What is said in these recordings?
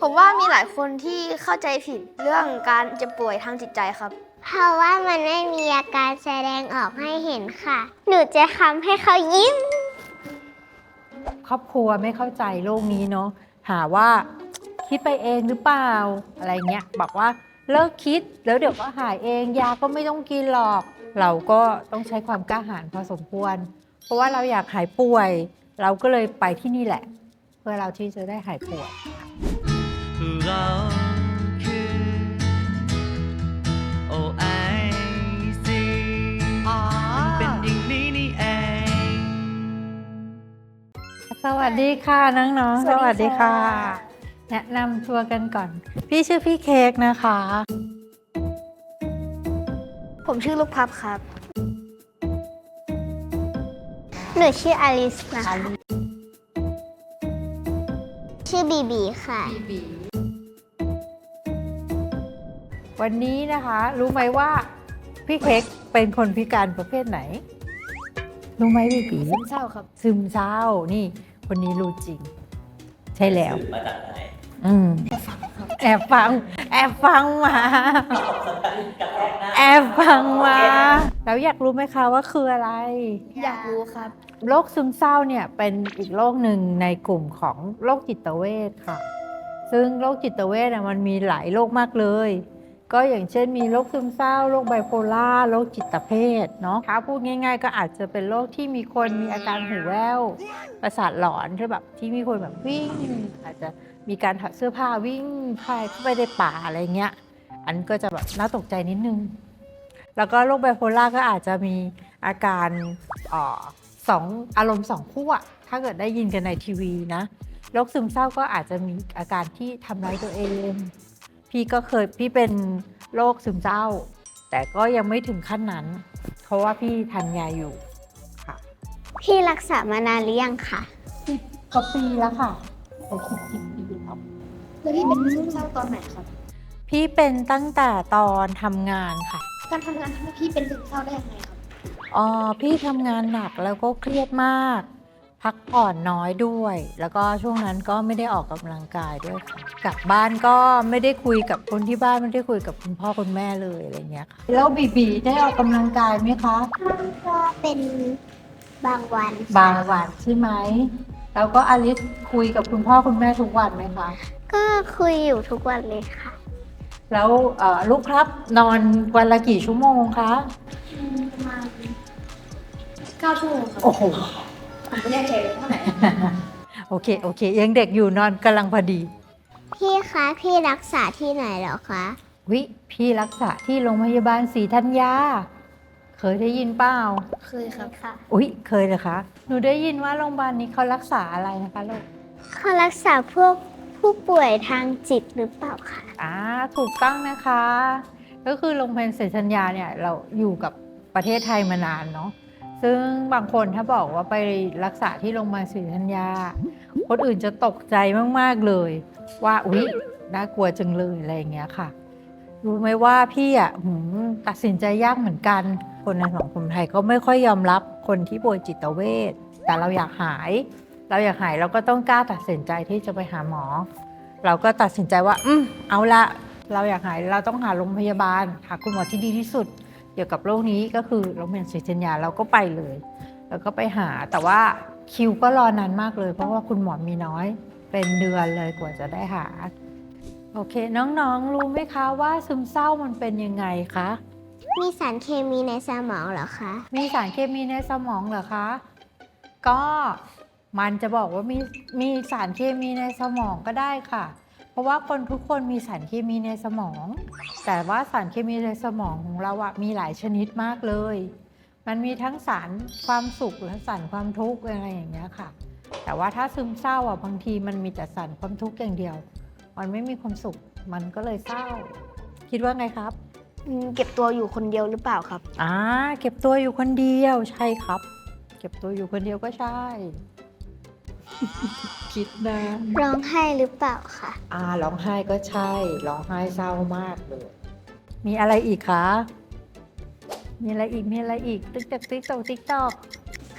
ผมว่ามีหลายคนที่เข้าใจผิดเรื่องการเจ็บป่วยทางจิตใจครับ เพราะว่ามันไม่มีอาการแสดงออกให้เห็นค่ะ หนูจะทำให้เขายิ้ม ครอบครัวไม่เข้าใจโลกนี้เนาะหาว่าคิดไปเองหรือเปล่าอะไรเงี้ยบอกว่าเลิกคิดแล้วเดี๋ยวก็หายเองยาก็ไม่ต้องกินหรอก เราก็ต้องใช้ความกล้าหาญพอสมควร เพราะว่าเราอยากหายป่วย เราก็เลยไปที่นี่แหละ เพื่อเราที่จะได้หายป่วย เราคือ OIC มันเป็นอย่างนี้นี่เอง สวัสดีค่ะน้องๆ สสวัวัสสดีดีค่ะ ค่ะ แนะนำตัวกันก่อน พี่ชื่อพี่เค้กนะคะ ผมชื่อลูกพับครับ หนูชื่ออลิสนะคะ ชื่อบีบีค่ะ วันนี้นะคะ รู้ไหมว่าพี่เค้กเป็นคนพิการประเภทไหน รู้ไหมพี่ปีซึมเศร้าครับ ซึมเศร้านี่ คนนี้รู้จริง ใช่แล้ว มาจากไหนอืมแอบฟัง แอบฟังมา แอบฟังมา แล้วอยากรู้ไหมคะว่าคืออะไร อยากรู้ครับ โรคซึมเศร้าเนี่ยเป็นอีกโรคหนึ่งในกลุ่มของโรคจิตเวชค่ะ ซึ่งโรคจิตเวชน่ะมันมีหลายโรคมากเลย ก็อย่างเช่นมีโรคซึมเศร้าโรคไบโพล่าโรคจิตเภทเนาะถ้าพูดง่าย ๆ ก็อาจจะเป็นโรคที่มีคนมีอาการหูแว่วประสาทหลอนที่แบบที่มีคนแบบวิ่ง อาจจะมีการถอดเสื้อผ้าวิ่งพายเข้าไปในป่าอะไรเงี้ย อันนก็จะแบบน่าตกใจนิดนึง แล้วก็โรคไบโพล่าก็อาจจะมีอาการเออสองอารมณ์สองขั้วถ้าเกิดได้ยินกันในทีวีนะโรคซึมเศร้าก็อาจจะมีอาการที่ทำร้ายตัวเอง พี่ก็เคยพี่เป็นโรคซึมเศร้า แต่ก็ยังไม่ถึงขั้นนั้น เพราะว่าพี่ทานยาอยู่ค่ะ พี่รักษามานานหรือยังคะก็ปีแล้วค่ะไปคิดสิบปีแล้วแล้วพี่เป็นซึมเศร้าตอนไหนครับ พี่เป็นตั้งแต่ตอนทำงานค่ะ การทำงานทำให้พี่เป็นซึมเศร้าได้ยังไงครับอ๋อพี่ทำงานหนักแล้วก็เครียดมาก พักผ่อนน้อยด้วย แล้วก็ช่วงนั้นก็ไม่ได้ออกกำลังกายด้วยค่ะกลับบ้านก็ไม่ได้คุยกับคนที่บ้านไม่ได้คุยกับคุณพ่อคุณแม่เลยอะไรเงี้ยค่ะแล้วบีบีได้ออกกำลังกายไหมคะ ก็เป็นบางวันบางวันใช่ไหมแล้วก็อลิสคุยกับคุณพ่อคุณแม่ทุกวันไหมคะ ก็คุยอยู่ทุกวันเลยค่ะ แล้วเอ่อลูกครับนอนวันละกี่ชั่วโมงคะ ประมาณเก้าชั่วโมงครับ โอ้โห ผมไม่แน่ใจเลยเท่าไหร่โอเค โอเคยังเด็กอยู่นอนกำลังพอดีพี่คะพี่รักษาที่ไหนเหรอคะวิพี่รักษาที่โรงพยาบาลศรีธัญญาเคยได้ยินเปล่าเคยครับค่ะอุ๊ย เคยเลยคะ หนูได้ยินว่าโรงพยาบาลนี้เขารักษาอะไรนะคะลูกเขารักษาพวกผู้ป่วยทางจิตหรือเปล่าคะอ่าถูกต้องนะคะ ก็คือโรงพยาบาลศรีธัญญาเนี่ยเราอยู่กับประเทศไทยมานานเนาะ ซึ่งบางคนถ้าบอกว่าไปรักษาที่โรงพยาบาลศรีธัญญา คนอื่นจะตกใจมาก ๆ เลย ว่าอุ๊ยน่ากลัวจังเลยอะไรอย่างเงี้ยค่ะ รู้ไหมว่าพี่อะตัดสินใจยากเหมือนกัน คนในสังคมไทยก็ไม่ค่อยยอมรับคนที่ป่วยจิตเวชแต่เราอยากหาย เราอยากหายเราก็ต้องกล้าตัดสินใจที่จะไปหาหมอ เราก็ตัดสินใจว่า อืมเอาละเราอยากหายเราต้องหาโรงพยาบาลหาคุณหมอที่ดีที่สุด เกี่ยวกับโรคนี้ก็คือโรงพยาบาลศรีธัญญาเราก็ไปเลย แล้วก็ไปหาแต่ว่าคิวก็รอนานมากเลย เพราะว่าคุณหมอมีน้อยเป็นเดือนเลยกว่าจะได้หา โอเค น้องๆ รู้ไหมคะว่าซึมเศร้ามันเป็นยังไงคะ มีสารเคมีในสมองเหรอคะ มีสารเคมีในสมองเหรอคะ ก็มันจะบอกว่ามีมีสารเคมีในสมองก็ได้ค่ะ เพราะว่าคนทุกคนมีสารเคมีในสมอง แต่ว่าสารเคมีในสมองของเราอะมีหลายชนิดมากเลย มันมีทั้งสารความสุขและสารความทุกข์อะไรอย่างเงี้ยค่ะ แต่ว่าถ้าซึมเศร้าอะบางทีมันมีแต่สารความทุกข์อย่างเดียว มันไม่มีความสุขมันก็เลยเศร้า คิดว่าไงครับอืมเก็บตัวอยู่คนเดียวหรือเปล่าครับ อ่าเก็บตัวอยู่คนเดียวใช่ครับ เก็บตัวอยู่คนเดียวก็ใช่ คิดนะร้องไห้หรือเปล่าคะอ่าร้องไห้ก็ใช่ ร้องไห้เศร้ามากเลย มีอะไรอีกคะ มีอะไรอีก มีอะไรอีก ติ๊กตอกติ๊กตอกติ๊กตอก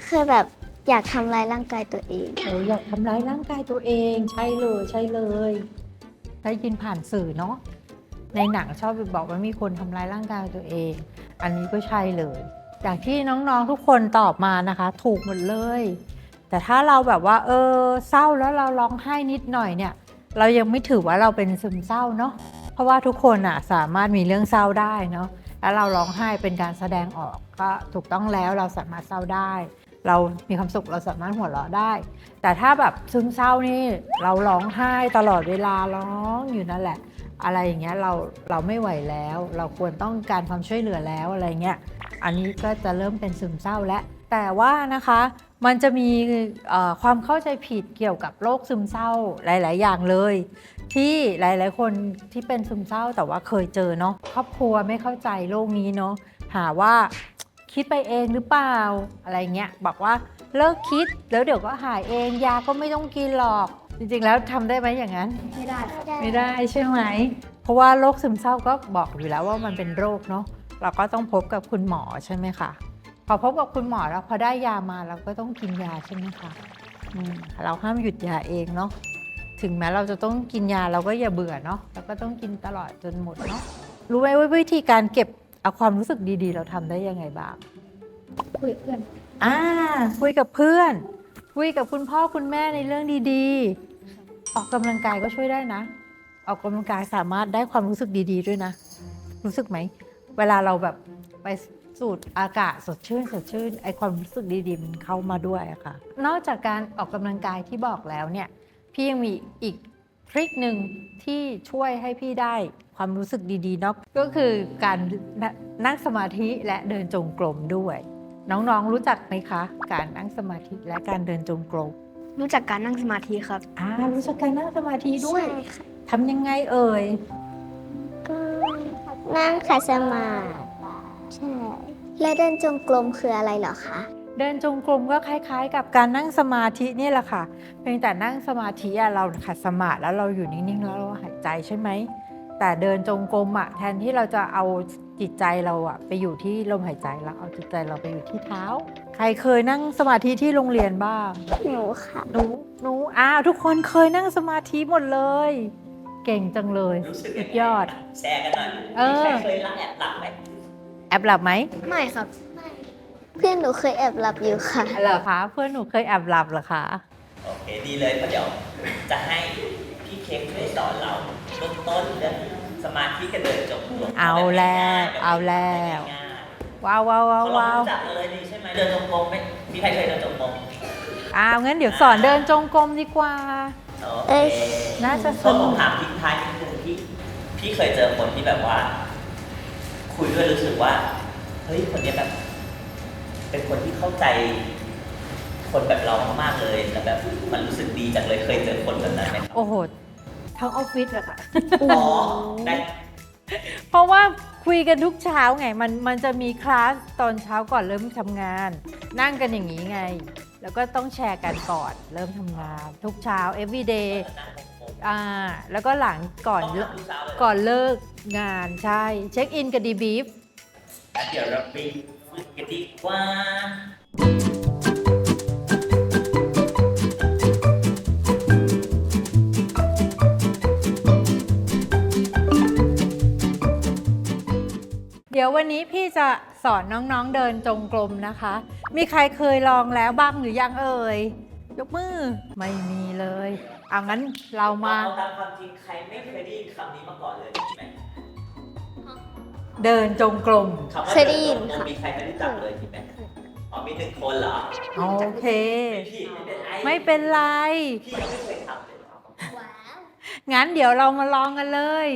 คือแบบอยากทำลายร่างกายตัวเอง โอ้ยอยากทำร้ายร่างกายตัวเอง ใช่เลยใช่เลย ได้ยินผ่านสื่อเนาะ ในหนังชอบบอกว่ามีคนทำร้ายร่างกายตัวเอง อันนี้ก็ใช่เลย อย่างที่น้องๆทุกคนตอบมานะคะ ถูกหมดเลย แต่ถ้าเราแบบว่า เออ เศร้าแล้วเราร้องไห้นิดหน่อยเนี่ย เรายังไม่ถือว่าเราเป็นซึมเศร้าเนาะเพราะว่าทุกคนอะสามารถมีเรื่องเศร้าได้เนาะแล้วเราร้องไห้เป็นการแสดงออกก็ถูกต้องแล้วเราสามารถเศร้าได้ เรามีความสุขเราสามารถหัวเราะได้ แต่ถ้าแบบซึมเศร้านี่เราร้องไห้ตลอดเวลาร้องอยู่นั่นแหละ อะไรอย่างเงี้ยเราเราไม่ไหวแล้ว เราควรต้องการความช่วยเหลือแล้วอะไรเงี้ยอันนี้ก็จะเริ่มเป็นซึมเศร้าแล้วแต่ว่านะคะ มันจะมีเอ่อความเข้าใจผิดเกี่ยวกับโรคซึมเศร้าหลาย ๆ อย่างเลย ที่หลาย ๆ คนที่เป็นซึมเศร้าแต่ว่าเคยเจอเนาะครอบครัวไม่เข้าใจโรคนี้เนาะหาว่าคิดไปเองหรือเปล่าอะไรเงี้ยบอกว่าเลิกคิดแล้วเดี๋ยวก็หายเองยาก็ไม่ต้องกินหรอก จริง ๆ แล้วทำได้ไหมอย่างนั้น ไม่ได้ไม่ได้ใช่ไหมเพราะว่าโรคซึมเศร้าก็บอกอยู่แล้วว่ามันเป็นโรคเนาะเราก็ต้องพบกับคุณหมอใช่ไหมคะ พอพบกับคุณหมอแล้วพอได้ยามาเราก็ต้องกินยาใช่ไหมคะอืมเราห้ามหยุดยาเองเนาะถึงแม้เราจะต้องกินยาเราก็อย่าเบื่อเนาะเราก็ต้องกินตลอดจนหมดเนาะรู้ไหมว่าวิธีการเก็บเอาความรู้สึกดีๆ เราทำได้ยังไงบ้างคุยกับเพื่อนอ่าคุยกับเพื่อน คุยกับคุณพ่อคุณแม่ในเรื่องดีๆ ออกกำลังกายก็ช่วยได้นะ ออกกำลังกายสามารถได้ความรู้สึกดีๆด้วยนะ รู้สึกไหม เวลาเราแบบไป สูดอากาศสดชื่นสดชื่นไอความรู้สึกดีๆมันเข้ามาด้วยอะค่ะ นอกจากการออกกำลังกายที่บอกแล้วเนี่ยพี่ยังมีอีกทริคหนึ่งที่ช่วยให้พี่ได้ความรู้สึกดีๆเนาะก็คือการนั่งสมาธิและเดินจงกรมด้วย น้องๆรู้จักไหมคะ การนั่งสมาธิและการเดินจงกรมรู้จักการนั่งสมาธิครับอ่ารู้จักการนั่งสมาธิด้วยใช่ค่ะทำยังไงเอ่ยก็นั่งขัดสมาธิ ใช่ แล้วเดินจงกรมคืออะไรเหรอคะ เดินจงกรมก็คล้ายๆ กับการนั่งสมาธินี่แหละค่ะ เพียงแต่นั่งสมาธิอะเราขัดสมาธิแล้วเราอยู่นิ่งๆแล้วเราหายใจใช่ไหม แต่เดินจงกรมอะแทนที่เราจะเอาจิตใจเราอะไปอยู่ที่ลมหายใจแล้วเอาจิตใจเราไปอยู่ที่เท้า ใครเคยนั่งสมาธิที่โรงเรียนบ้าง หนูค่ะ หนูหนูอ้าวทุกคนเคยนั่งสมาธิหมดเลย เก่งจังเลยรู้สึกสุยังดไงยอด แชร์กันหน่อยเออ มีใครเคยหลับแอบหลับไหม แอบหลับไหมไม่ครับ เพื่อนหนูเคยแอบหลับอยู่ค่ะเหรอคะเพื่อนหนูเคยแอบหลับเหรอคะ โอเคดีเลยเพราะเดี๋ยวจะให้พี่เค้กช่วยสอนเราเบื้องต้นเรื่องสมาธิกับเดินจงกรมเอาแล้วเอาแล้ว ง่ายว้าวว้าวๆว้าวเพราะเราว้าวรู้จักเลยนี่ใช่ไหมเดินจงกรมไหมมีใครเคยเดินจงกรมอ้าวงั้นเดี๋ยวสอนเดินจงกรมดีกว่า โอเอ้เคย น่าจะสก็ผนุมกถามทิ้งท้ายนิดนึงที่พี่เคยเจอคนที่แบบว่า คุยด้วยรู้สึกว่าเฮ้ยคนเนี้ยแบบ เป็นคนที่เข้าใจ คนแบบเรามากๆเลยแล้วแบบมันรู้สึกดีจังเลยเคยเจอคนแบบนั้นไหมครับโอ้โหทั้งออฟฟิศอะค่ะ อ๋อได้เพราะว่าคุยกันทุกเช้าไง มันมันจะมีคลาสตอนเช้าก่อนเริ่มทำงาน นั่งกันอย่างนี้ไง แล้วก็ต้องแชร์กันก่อนเริ่มทำงาน ทุกเช้า every day อ่าแล้วก็หลังก่อนก่อนเลิกงานใช่เช็คอินกับดีบีฟแล้วเดี๋ยวเราไปฝึกกันดีกว่า เดี๋ยววันนี้พี่จะ สอนน้องๆเดินจงกรมนะคะ มีใครเคยลองแล้วบ้างหรือยังเอ่ย ยกมือ ไม่มีเลย เอางั้นเรามา เอาตามความจริงใครไม่เคยได้ยินคำนี้มาก่อนเลยใช่ไหมเดินจงกรม คำว่าเคยได้ยินดิค่ะ มีใครไม่รู้จักเลยใช่ไหมอ๋อมีหนึ่งคนเหรอโอเคไม่ผิดไม่เป็นไรไม่เป็นไร พี่ยังไม่เคยทำเลยงั้นเดี๋ยวเรามาลองกันเลย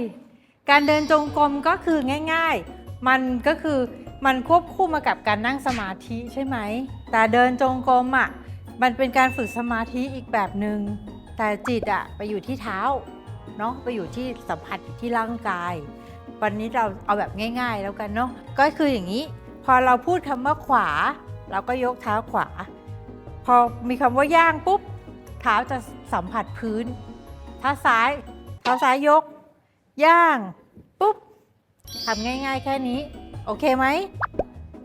การเดินจงกรมก็คือง่าย ๆ มันก็คือ มันควบคู่มากับการนั่งสมาธิใช่ไหม แต่เดินจงกรมอะ มันเป็นการฝึกสมาธิอีกแบบหนึง่ง แต่จิตอะไปอยู่ที่เท้าเนาะไปอยู่ที่สัมผัสที่ร่างกาย วันนี้เราเอาแบบง่าย ๆ แล้วกันเนาะ ก็คืออย่างนี้ พอเราพูดคำว่าขวา เราก็ยกเท้าขวา พอมีคำว่าย่างปุ๊บ เท้าจะสัมผัสพื้น เท้าซ้าย เท้าซ้ายยก ย่าง ปุ๊บทำง่าย ๆ แค่นี้ โอเคไหม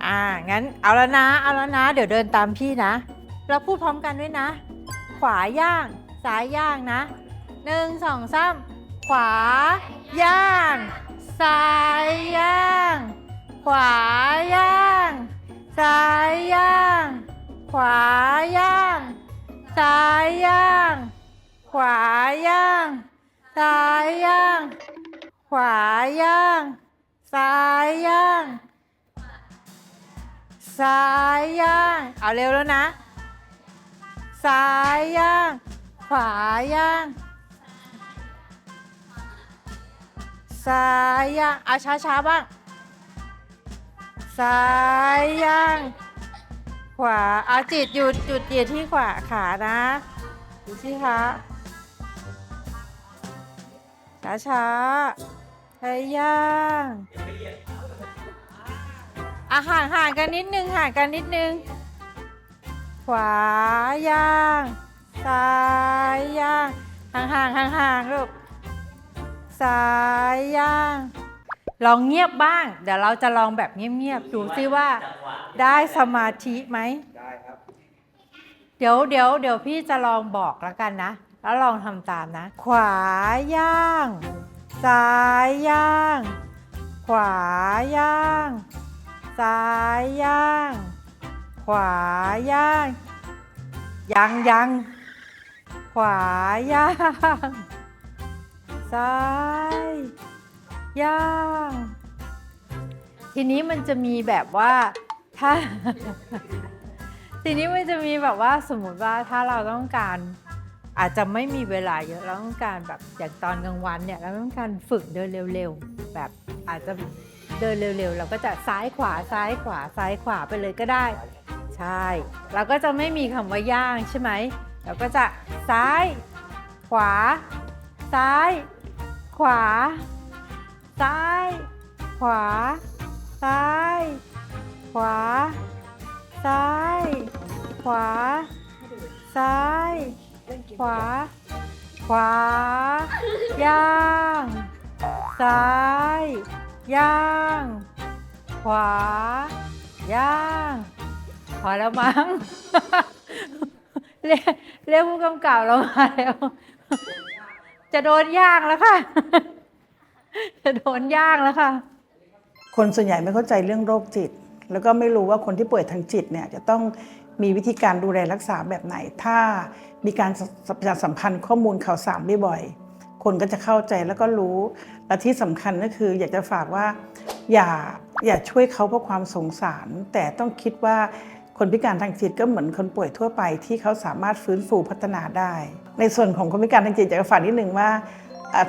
อ่า งั้นเอาแล้วนะ เอาแล้วนะ เดี๋ยวเดินตามพี่นะ เราพูดพร้อมกันด้วยนะ ขวาย่าง ซ้ายย่างนะหนึ่งสองสามขวา ย่าง ซ้ายย่าง ขวาย่าง ซ้ายย่าง ขวาย่าง ซ้ายย่าง ขวาย่าง ซ้ายย่าง ขวาย่าง ซ้ายย่างซ้ายย่าง เอาเร็วแล้วนะซ้ายย่าง ขวาย่างซ้ายย่าง เอาช้าๆบ้างซ้ายย่าง ขวาเอาจิตหยุดจุดเหยียดที่ขวาขานะดูสิคะช้าๆ ใช้ย่างอะห่างห่างกันนิดนึงห่างกันนิดนึง ขวาย่างซ้ายย่างห่างห่างห่างห่างลูกซ้ายย่าง ลองเงียบบ้าง เดี๋ยวเราจะลองแบบเงียบๆดูซิว่าจังหวะได้สมาธิไหมได้ครับ เดี๋ยวเดี๋ยวเดี๋ยวพี่จะลองบอกแล้วกันนะ แล้วลองทำตามนะ ขวาย่าง ซ้ายย่าง ขวาย่าง ซ้ายย่าง ขวาย่าง ยังยัง ขวาย่าง ซ้าย ย่าง ทีนี้มันจะมีแบบว่าถ้า ทีนี้มันจะมีแบบว่าสมมติว่าถ้าเราต้องการ อาจจะไม่มีเวลาเยอะเราต้องการแบบอย่างตอนกลางวันเนี่ยเราต้องการฝึกเดินเร็วๆ แบบอาจจะเดินเร็วๆ เราก็จะซ้ายขวาซ้ายขวาซ้ายขวาไปเลยก็ได้ ใช่ เราก็จะไม่มีคำว่าย่างใช่ไหมเราก็จะซ้าย ขวา ซ้าย ขวา ซ้าย ขวา ซ้าย ขวา ซ้าย ขวา ซ้าย ขวา ขวา ย่าง ซ้าย ย่าง ขวา ย่าง พอแล้วมั้ง เรียกเรียกผู้กำกับเรามาแล้ว จะโดนย่างแล้วค่ะ จะโดนย่างแล้วค่ะ คนส่วนใหญ่ไม่เข้าใจเรื่องโรคจิต แล้วก็ไม่รู้ว่าคนที่ป่วยทางจิตเนี่ยจะต้องมีวิธีการดูแลรักษาแบบไหน ถ้า มีการประชาสัมพันธ์ข้อมูลข่าวสารบ่อยๆคนก็จะเข้าใจแล้วก็รู้ และที่สำคัญก็คือ อยากจะฝากว่า อย่าอย่าช่วยเขาเพราะความสงสาร แต่ต้องคิดว่าคนพิการทางจิตก็เหมือนคนป่วยทั่วไปที่เขาสามารถฟื้นฟูพัฒนาได้ ในส่วนของคนพิการทางจิตอยากจะฝากนิดนึงว่า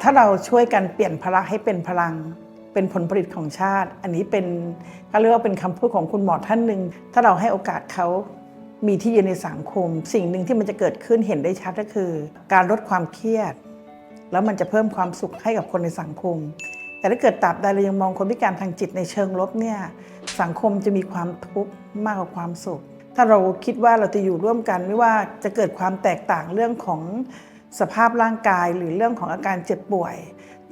ถ้าเราช่วยกันเปลี่ยนพลังให้เป็นพลังเป็นผลผลิตของชาติ อันนี้เป็นก็เรียกว่าเป็นคำพูดของคุณหมอท่านหนึ่งถ้าเราให้โอกาสเขา มีที่ยืนในสังคม สิ่งหนึ่งที่มันจะเกิดขึ้นเห็นได้ชัดก็คือ การลดความเครียด แล้วมันจะเพิ่มความสุขให้กับคนในสังคม แต่ถ้าเกิดตราบใดเรายังมองคนพิการทางจิตในเชิงลบเนี่ยสังคมจะมีความทุกข์มากกว่าความสุข ถ้าเราคิดว่าเราจะอยู่ร่วมกันไม่ว่าจะเกิดความแตกต่างเรื่องของสภาพร่างกายหรือเรื่องของอาการเจ็บป่วย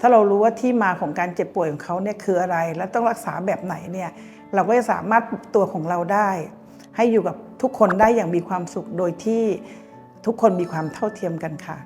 ถ้าเรารู้ว่าที่มาของการเจ็บป่วยของเขาเนี่ยคืออะไร และต้องรักษาแบบไหนเนี่ยเราก็จะสามารถปรับตัวของเราได้ ให้อยู่กับทุกคนได้อย่างมีความสุขโดยที่ทุกคนมีความเท่าเทียมกันค่ะ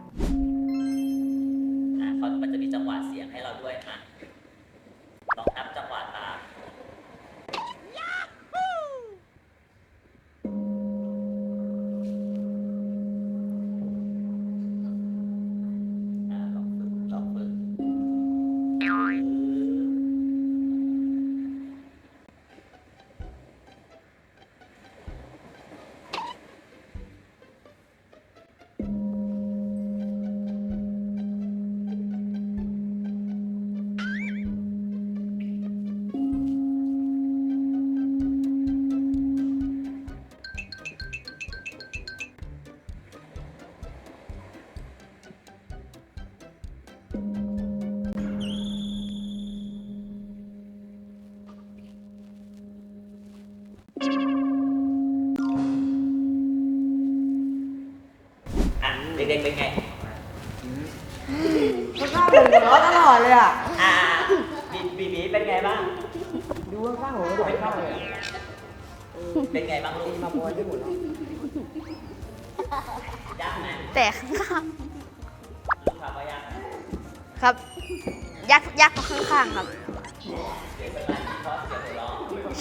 ยักษ์ยักษ์ข้างๆครับ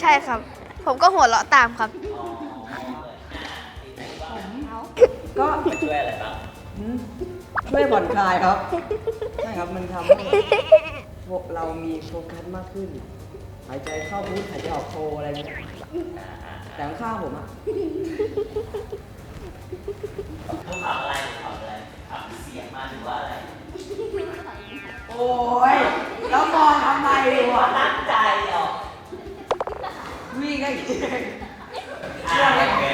ใช่ครับ ผมก็หัวเราะตามครับ ก็ช่วยอะไรบ้างช่วยผ่อนคลายครับ ใช่ครับมันทำให้พวกเรามีโฟกัสมากขึ้น หายใจเข้าพุทหายใจออกโทอะไรเงี้ยแต่ข้างๆผมอะเขาถามอะไรถามอะไรถามเสียงมาหรือว่าอะไร โอ้ยแล้วมองทำไมวะตั้งใจเหรอวิ่งไงอ่าโอเค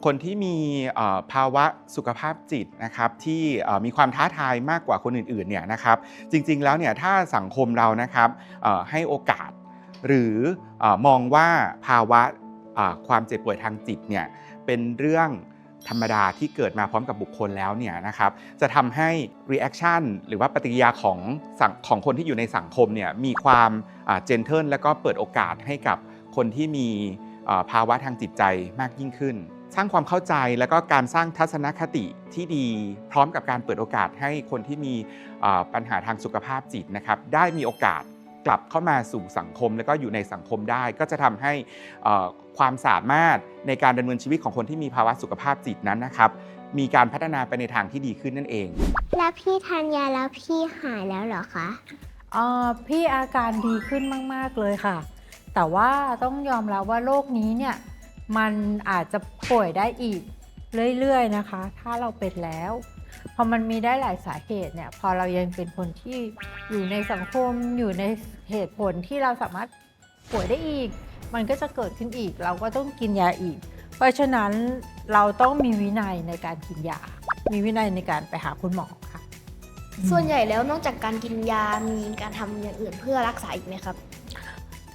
ครับบุคคลที่มีภาวะสุขภาพจิตนะครับที่มีความท้าทายมากกว่าคนอื่นๆเนี่ยนะครับจริงๆแล้วเนี่ยถ้าสังคมเรานะครับให้โอกาส หรืออมองว่าภาวะความเจ็บป่วยทางจิตเนี่ยเป็นเรื่องธรรมดาที่เกิดมาพร้อมกับบุคคลแล้วเนี่ยนะครับจะทำให้ reaction หรือว่าปฏิกิริยาของของคนที่อยู่ในสังคมเนี่ยมีความเจนเทิลและก็เปิดโอกาสให้กับคนที่มีภาวะทางจิตใจมากยิ่งขึ้น สร้างความเข้าใจแล้วก็การสร้างทัศนคติที่ดี พร้อมกับการเปิดโอกาสให้คนที่มีเอ่อปัญหาทางสุขภาพจิตนะครับ ได้มีโอกาสกลับเข้ามาสู่สังคม แล้วก็อยู่ในสังคมได้ ก็จะทำให้เอ่อความสามารถในการดำเนินชีวิตของคนที่มีภาวะสุขภาพจิตนั้นนะครับ มีการพัฒนาไปในทางที่ดีขึ้นนั่นเอง แล้วพี่ทานยาแล้วพี่หายแล้วเหรอคะเอ่อพี่อาการดีขึ้นมาก ๆ เลยค่ะ แต่ว่าต้องยอมรับว่าโรคนี้เนี่ย มันอาจจะป่วยได้อีกเรื่อยๆนะคะ ถ้าเราเป็นแล้ว พอมันมีได้หลายสาเหตุเนี่ย พอเรายังเป็นคนที่อยู่ในสังคมอยู่ในเหตุผลที่เราสามารถป่วยได้อีก มันก็จะเกิดขึ้นอีก เราก็ต้องกินยาอีก เพราะฉะนั้นเราต้องมีวินัยในการกินยา มีวินัยในการไปหาคุณหมอค่ะ ส่วนใหญ่แล้วนอกจากการกินยา มีการทำอย่างอื่นเพื่อรักษาอีกไหมครับ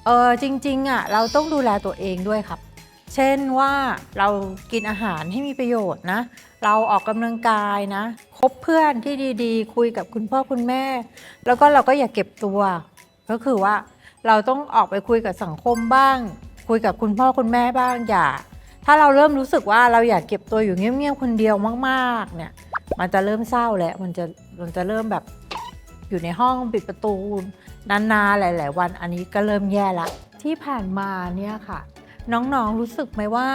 เออจริงๆอะเราต้องดูแลตัวเองด้วยครับ เช่นว่าเรากินอาหารให้มีประโยชน์นะ เราออกกำลังกายนะ คบเพื่อนที่ดีๆ คุยกับคุณพ่อคุณแม่ แล้วก็เราก็อย่าเก็บตัว ก็คือว่าเราต้องออกไปคุยกับสังคมบ้าง คุยกับคุณพ่อคุณแม่บ้างอย่า ถ้าเราเริ่มรู้สึกว่าเราอยากเก็บตัวอยู่เงียบๆคนเดียวมากๆ เนี่ย มันจะเริ่มเศร้าแล้วมันจะมันจะเริ่มแบบอยู่ในห้องปิดประตูนานๆหลาย ๆ วันอันนี้ก็เริ่มแย่ละที่ผ่านมาเนี่ยค่ะ น้องๆรู้สึกไหมว่า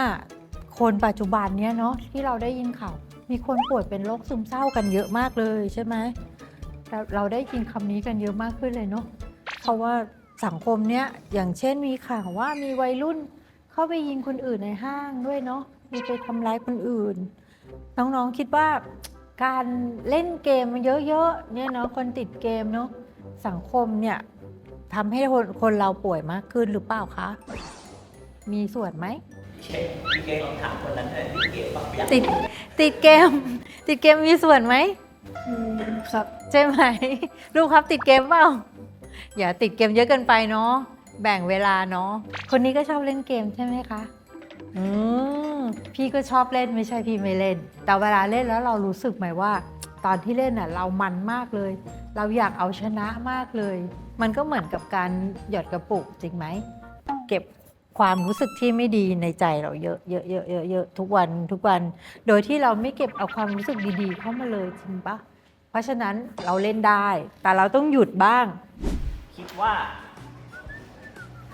คนปัจจุบันเนี่ยเนาะที่เราได้ยินข่าวมีคนป่วยเป็นโรคซึมเศร้ากันเยอะมากเลยใช่ไหมเราเราได้ยินคำนี้กันเยอะมากขึ้นเลยเนาะเพราะว่าสังคมเนี้ยอย่างเช่นมีข่าวว่ามีวัยรุ่นเข้าไปยิงคนอื่นในห้างด้วยเนาะมีไปทำร้ายคนอื่น น้องๆคิดว่าการเล่นเกมมันเยอะๆเนี่ยเนาะคนติดเกมเนาะสังคมเนี่ยทำให้คนคนเราป่วยมากขึ้นหรือเปล่าคะ มีส่วนไหมเช็คพี่เกลองถามคนนั้นเลยพี่เกลบอกอยากติดติดเกม ติดเกมมีส่วนไหมครับ ใช่ไหมลูกครับติดเกมเปล่าอย่าติดเกมเยอะเกินไปเนาะแบ่งเวลาเนาะคนนี้ก็ชอบเล่นเกมใช่ไหมคะอืมพี่ก็ชอบเล่นไม่ใช่พี่ไม่เล่น แต่เวลาเล่นแล้วเรารู้สึกไหมว่า ตอนที่เล่นน่ะเรามันมากเลย เราอยากเอาชนะมากเลย มันก็เหมือนกับการหยอดกระปุกจริงไหมเก็บ ความรู้สึกที่ไม่ดีในใจเราเยอะเยอะเยอะเยอะเยอะทุกวันทุกวัน โดยที่เราไม่เก็บเอาความรู้สึกดีๆ เข้ามาเลยจริงปะเพราะฉะนั้นเราเล่นได้ แต่เราต้องหยุดบ้าง คิดว่า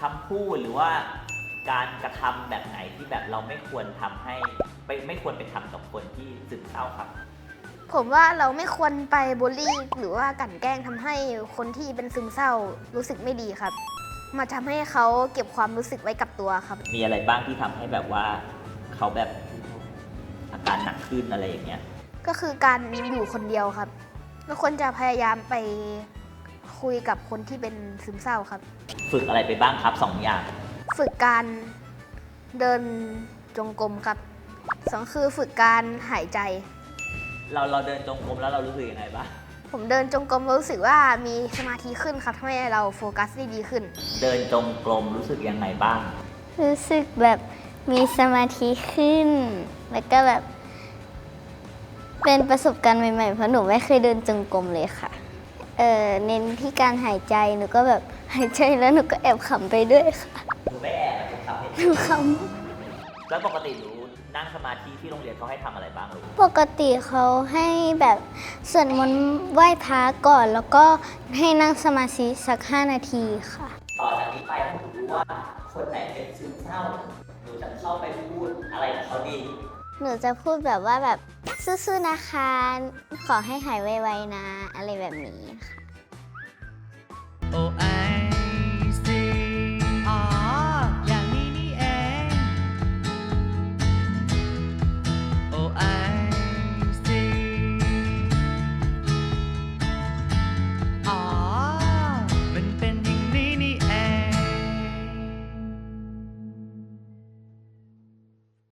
คำพูดหรือว่าการกระทำแบบไหนที่แบบเราไม่ควรทำให้ไปไม่ควรไปทำกับคนที่ซึมเศร้าครับ ผมว่าเราไม่ควรไปบูลลี่ หรือว่ากลั่นแกล้งทำให้คนที่เป็นซึมเศร้ารู้สึกไม่ดีครับ มาทำให้เขาเก็บความรู้สึกไว้กับตัวครับ มีอะไรบ้างที่ทำให้แบบว่าเขาแบบอาการหนักขึ้นอะไรอย่างเงี้ย ก็คือการอยู่คนเดียวครับก็ควรจะพยายามไปคุยกับคนที่เป็นซึมเศร้าครับ ฝึกอะไรไปบ้างครับสองอย่าง ฝึกการเดินจงกรมครับสองคือฝึกการหายใจ เราเราเดินจงกรมแล้วเรารู้สึกยังไงบ้าง ผมเดินจงกรมรู้สึกว่ามีสมาธิขึ้นครับทำให้เราโฟกัสได้ดีขึ้น เดินจงกรมรู้สึกยังไงบ้าง รู้สึกแบบมีสมาธิขึ้น แล้วก็แบบ เป็นประสบการณ์ใหม่ๆ เพราะหนูไม่เคยเดินจงกรมเลยค่ะ เอ่อเน้นที่การหายใจ หนูก็แบบหายใจแล้วหนูก็แอบขำไปด้วยค่ะ หนูไม่แอบนะหนูทำเห็นหนูขแล้วปกติหนู นั่งสมาธิที่โรงเรียนเขาให้ทำอะไรบ้างลูกำปกติเขาให้แบบสวดมนต์ไหว้พระก่อน แล้วก็ให้นั่งสมาธิสัก 5 นาทีค่ะ ต่อจากนี้ไปถ้าหนูรู้ว่าคนไหนเป็นซึมเศร้าหนูจะเข้าไปพูดอะไรกับเขาดี หนูจะพูดแบบว่าแบบสู้ๆนะคะ ขอให้หายไวๆนะ อะไรแบบนี้ค่ะ